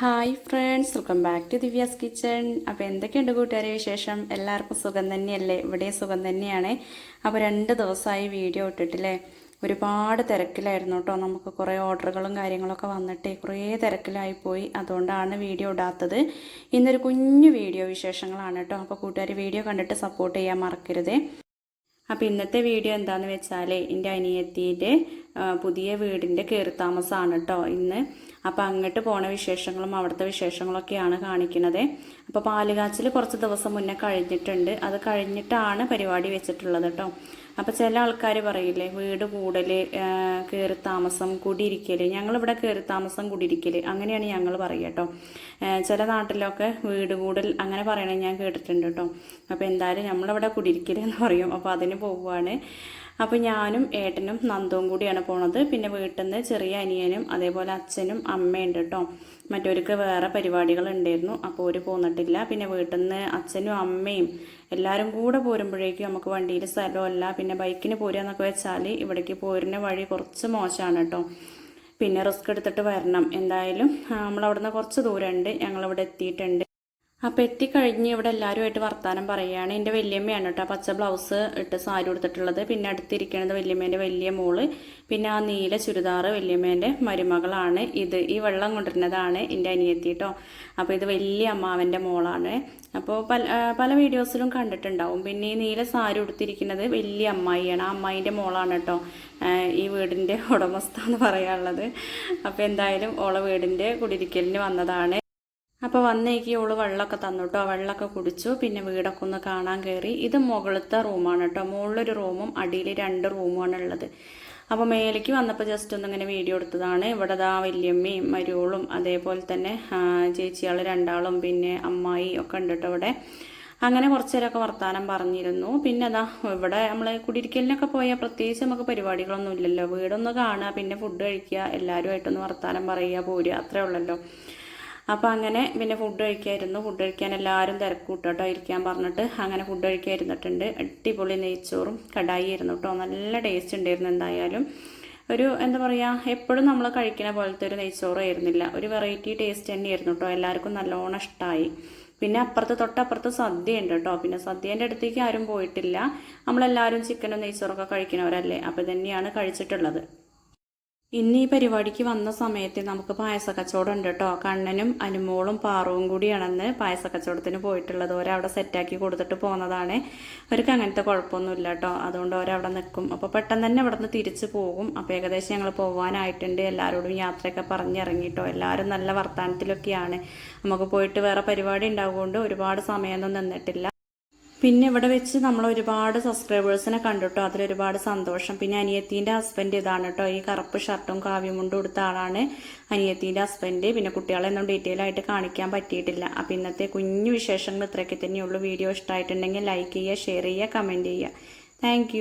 Hi friends welcome back to Divya's kitchen. അപ്പോൾ എന്തൊക്കെയുണ്ട് കൂട്ടുകാരെ വിശേഷം? എല്ലാവർക്കും സുഖം തന്നെയല്ലേ? ഇവിടെ സുഖം തന്നെയാണ്. അപ്പോൾ രണ്ട് ദിവസമായി വീഡിയോ ഇട്ടിട്ടില്ലേ? ഒരുപാട് തിരക്കിലായിരുന്നു കേട്ടോ. നമുക്ക് കുറേ ഓർഡറുകളും കാര്യങ്ങളൊക്കെ വന്നിട്ട് കുറേ തിരക്കിലായി പോയി. അതുകൊണ്ടാണ് വീഡിയോ ഇടാത്തത്. ഇന്നൊരു കുഞ്ഞു വീഡിയോ വിശേഷങ്ങളാണ് കേട്ടോ. അപ്പോൾ കൂട്ടുകാർ വീഡിയോ കണ്ടിട്ട് സപ്പോർട്ട് ചെയ്യാൻ മറക്കരുത്. അപ്പോൾ ഇന്നത്തെ വീഡിയോ എന്താണെന്ന് വെച്ചാൽ എന്റെ അനിയത്തിന്റെ പുതിയ വീടിന്റെ കയറി താമസമാണ് കേട്ടോ ഇന്ന്. അപ്പോൾ അങ്ങോട്ട് പോണ വിശേഷങ്ങളും അവിടുത്തെ വിശേഷങ്ങളൊക്കെയാണ് കാണിക്കുന്നത്. അപ്പോൾ പാലുകാച്ചിൽ കുറച്ച് ദിവസം മുന്നേ കഴിഞ്ഞിട്ടുണ്ട്. അത് കഴിഞ്ഞിട്ടാണ് പരിപാടി വെച്ചിട്ടുള്ളത് കേട്ടോ അപ്പോൾ ചില ആൾക്കാർ പറയില്ലേ വീട് കൂടൽ കയറി താമസം കുടിയിരിക്കൽ ഞങ്ങളിവിടെ കയറി താമസം കുടിയിരിക്കൽ അങ്ങനെയാണ് ഞങ്ങൾ പറയുക കേട്ടോ ചില നാട്ടിലൊക്കെ വീട് കൂടൽ അങ്ങനെ പറയണേ ഞാൻ കേട്ടിട്ടുണ്ട് കേട്ടോ അപ്പോൾ എന്തായാലും നമ്മളിവിടെ കുടിയിരിക്കൽ എന്ന് പറയും. അപ്പോൾ അതിന് പോവുകയാണ്. അപ്പോൾ ഞാനും ഏട്ടനും നന്ദവും കൂടിയാണ് പോണത്. പിന്നെ വീട്ടിൽ നിന്ന് ചെറിയ അനിയനും അതേപോലെ അച്ഛനും അമ്മയുണ്ട് കേട്ടോ. മറ്റവർക്ക് വേറെ പരിപാടികൾ ഉണ്ടായിരുന്നു അപ്പോൾ ഒരു പോന്നിട്ടില്ല. പിന്നെ വീട്ടിൽ നിന്ന് അച്ഛനും അമ്മയും എല്ലാവരും കൂടെ പോരുമ്പോഴേക്കും നമുക്ക് വണ്ടിയിൽ സ്ഥലമല്ല പിന്നെ ബൈക്കിന് പോരുക എന്നൊക്കെ വെച്ചാൽ ഇവിടേക്ക് പോരുന്ന വഴി കുറച്ച് മോശമാണ് കേട്ടോ. പിന്നെ റിസ്ക് എടുത്തിട്ട് വരണം. എന്തായാലും നമ്മളവിടുന്ന് കുറച്ച് ദൂരമുണ്ട്. ഞങ്ങളിവിടെ എത്തിയിട്ടുണ്ട്. അപ്പോൾ എത്തിക്കഴിഞ്ഞ് ഇവിടെ എല്ലാവരുമായിട്ട് വർത്തമാനം പറയുകയാണ്. എന്റെ വല്യമ്മയാണ് കേട്ടോ. പച്ച ബ്ലൗസ് ഇട്ട് സാരി കൊടുത്തിട്ടുള്ളത് പിന്നെ അടുത്തിരിക്കുന്നത് വല്യമ്മേന്റെ വലിയ മോൾ. പിന്നെ ആ നീല ചുരിദാർ വല്യമ്മേന്റെ മരുമകളാണ്. ഇത് ഈ വെള്ളം കൊണ്ടിരുന്നതാണ് എന്റെ അനിയത്തി കേട്ടോ. അപ്പോൾ ഇത് വലിയ അമ്മാവന്റെ മോളാണ്. അപ്പോൾ പല പല വീഡിയോസിലും കണ്ടിട്ടുണ്ടാവും. പിന്നെ ഈ നീല സാരി ഉടുത്തിരിക്കുന്നത് വലിയ അമ്മായിയാണ്. ആ അമ്മായിന്റെ മോളാണ് കേട്ടോ ഈ വീടിന്റെ ഉടമസ്ഥ എന്ന് പറയാനുള്ളത്. അപ്പോൾ എന്തായാലും ഓളെ വീടിന്റെ കുടിരിക്കലിന് വന്നതാണ്. അപ്പോൾ വന്നേക്കി ഓൾ വെള്ളമൊക്കെ തന്നു കേട്ടോ വെള്ളമൊക്കെ കുടിച്ചു. പിന്നെ വീടൊക്കെ ഒന്ന് കാണാൻ കയറി. ഇത് മുകളിലത്തെ റൂമാണ് കേട്ടോ. മുകളിലൊരു റൂമും അടിയിൽ രണ്ട് റൂമുമാണ് ഉള്ളത്. അപ്പോൾ മേലേക്ക് വന്നപ്പോൾ ജസ്റ്റ് ഒന്നിങ്ങനെ വീഡിയോ എടുത്തതാണ്. ഇവിടെ ദാ വല്യമ്മയും മരുവളും അതേപോലെ തന്നെ ചേച്ചിയാൾ രണ്ടാളും പിന്നെ അമ്മായി ഒക്കെ ഉണ്ട് കേട്ടോ ഇവിടെ. അങ്ങനെ കുറച്ച് നേരമൊക്കെ വർത്തമാനം പറഞ്ഞിരുന്നു. പിന്നെ അതാ ഇവിടെ നമ്മൾ കുടിയിരിക്കലിനൊക്കെ പോയാൽ പ്രത്യേകിച്ച് നമുക്ക് പരിപാടികളൊന്നും ഇല്ലല്ലോ. വീടൊന്ന് കാണുക പിന്നെ ഫുഡ് കഴിക്കുക എല്ലാവരുമായിട്ടൊന്ന് വർത്തമാനം പറയുക പോരുക അത്രേ ഉള്ളല്ലോ. അപ്പോൾ അങ്ങനെ പിന്നെ ഫുഡ് കഴിക്കായിരുന്നു. ഫുഡ് കഴിക്കാൻ എല്ലാവരും തിരക്കൂട്ടോ. ഇരിക്കാൻ പറഞ്ഞിട്ട് അങ്ങനെ ഫുഡ് കഴിക്കായിരുന്നിട്ടുണ്ട് അടിപൊളി നെയ്ച്ചോറും കടായി ആയിരുന്നു കേട്ടോ നല്ല ടേസ്റ്റ് ഉണ്ടായിരുന്നു എന്തായാലും. ഒരു എന്താ പറയുക എപ്പോഴും നമ്മൾ കഴിക്കുന്ന പോലത്തെ ഒരു നെയ്ച്ചോറായിരുന്നില്ല ഒരു വെറൈറ്റി ടേസ്റ്റ് തന്നെയായിരുന്നു കേട്ടോ എല്ലാവർക്കും നല്ലോണം ഇഷ്ടമായി പിന്നെ അപ്പുറത്ത് തൊട്ടപ്പുറത്ത് സദ്യ ഉണ്ട് കേട്ടോ പിന്നെ സദ്യേന്റെ അടുത്തേക്ക് ആരും പോയിട്ടില്ല. നമ്മളെല്ലാവരും ചിക്കനും നെയ്ച്ചോറൊക്കെ കഴിക്കുന്നവരല്ലേ അപ്പോൾ തന്നെയാണ് കഴിച്ചിട്ടുള്ളത്. ഇന്ന് ഈ പരിപാടിക്ക് വന്ന സമയത്ത് നമുക്ക് പായസ കച്ചവടം ഉണ്ട് കേട്ടോ. കണ്ണനും അനുമോളും പാറവും കൂടിയാണെന്ന് പായസ കച്ചവടത്തിന് പോയിട്ടുള്ളത് ഓരവിടെ സെറ്റാക്കി കൊടുത്തിട്ട് പോകുന്നതാണ് അവർക്ക് അങ്ങനത്തെ കുഴപ്പമൊന്നുമില്ല കേട്ടോ. അതുകൊണ്ട് ഓരവിടെ നിൽക്കും അപ്പോൾ പെട്ടെന്ന് തന്നെ അവിടെ നിന്ന് തിരിച്ചു പോകും. അപ്പോൾ ഏകദേശം ഞങ്ങൾ പോകാനായിട്ടുണ്ട് എല്ലാവരോടും യാത്രയൊക്കെ പറഞ്ഞിറങ്ങിട്ടോ. എല്ലാവരും നല്ല വർത്തമാനത്തിലൊക്കെയാണ് നമുക്ക് പോയിട്ട് വേറെ പരിപാടി ഉണ്ടാകുകൊണ്ട് ഒരുപാട് സമയമൊന്നും നിന്നിട്ടില്ല. പിന്നെ ഇവിടെ വെച്ച് നമ്മൾ ഒരുപാട് സബ്സ്ക്രൈബേഴ്സിനെ കണ്ടിട്ടോ? അതിലൊരുപാട് സന്തോഷം. പിന്നെ അനിയത്തിന്റെ ഹസ്ബൻഡ് ഇതാണ് കേട്ടോ. ഈ കറുപ്പ് ഷർട്ടും കാവ്യം കൊണ്ടും കൊടുത്ത ആളാണ് അനിയത്തിന്റെ ഹസ്ബൻഡ് പിന്നെ കുട്ടികളെയൊന്നും ഡീറ്റെയിൽ ആയിട്ട് കാണിക്കാൻ പറ്റിയിട്ടില്ല. അപ്പം ഇന്നത്തെ കുഞ്ഞു വിശേഷങ്ങൾ ഇത്രയൊക്കെ തന്നെയുള്ളൂ. വീഡിയോ ഇഷ്ടമായിട്ടുണ്ടെങ്കിൽ ലൈക്ക് ചെയ്യുക ഷെയർ ചെയ്യുക കമന്റ് ചെയ്യുക. താങ്ക്